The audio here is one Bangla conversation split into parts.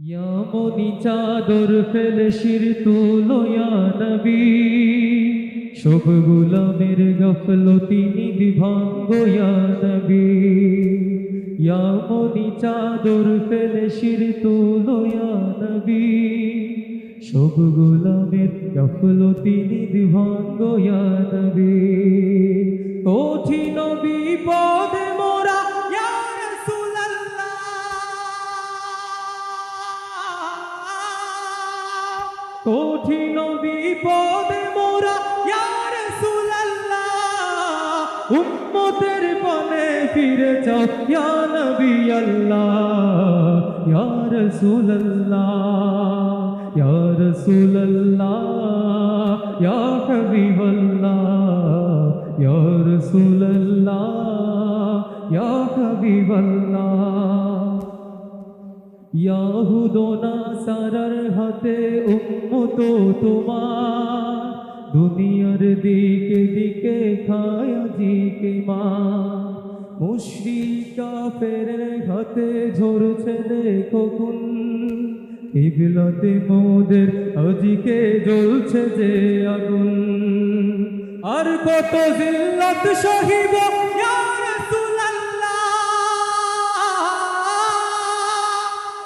ইয়ামনি চাদর ফেলে শির তুলো নবী। সব গুলামের গফলতি নির্ভাঙ্গ ইয়া নবী। ইয়ামনি চাদর ফেলে শির তুলো নবী। সব গুলামের গফলতি নির্ভাঙ্গ ইয়া নবী। কঠিন বিপদে মোরা ইয়া রাসূলুল্লাহ উম্মতের পানে ফিরে যাও, ইয়া নবী আল্লাহ। ইয়া রাসূলুল্লাহ ইয়া রাসূলুল্লাহ, ইয়া হাবিবাল্লাহ, ইয়া রাসূলুল্লাহ, ইয়া হাবিবাল্লাহ। ইয়াহুদোনা সারার হাতে উম্মত তোমার। দুনিয়ার দিকে দিকে খায়া জিকে মা মুশরিকা ফেরে হাতে ঝরছে দেখো কুন ইগলাতে মোদের আজিকে জ্বলছে যে আগুন। আর কত জিল্লাত সহিব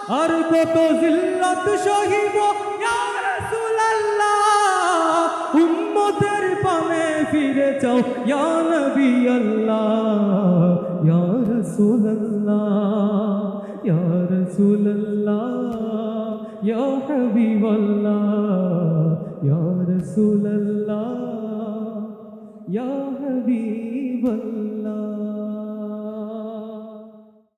আর কত জিল্লাত সহিব? উম্মতের পানে ফিরে যাও। ইয়া নবী আল্লাহ ইয়া ইয়া রাসূলুল্লাহ, ইয়া হাবিবাল্লাহ, ইয়া রাসূলুল্লাহ। ইয়া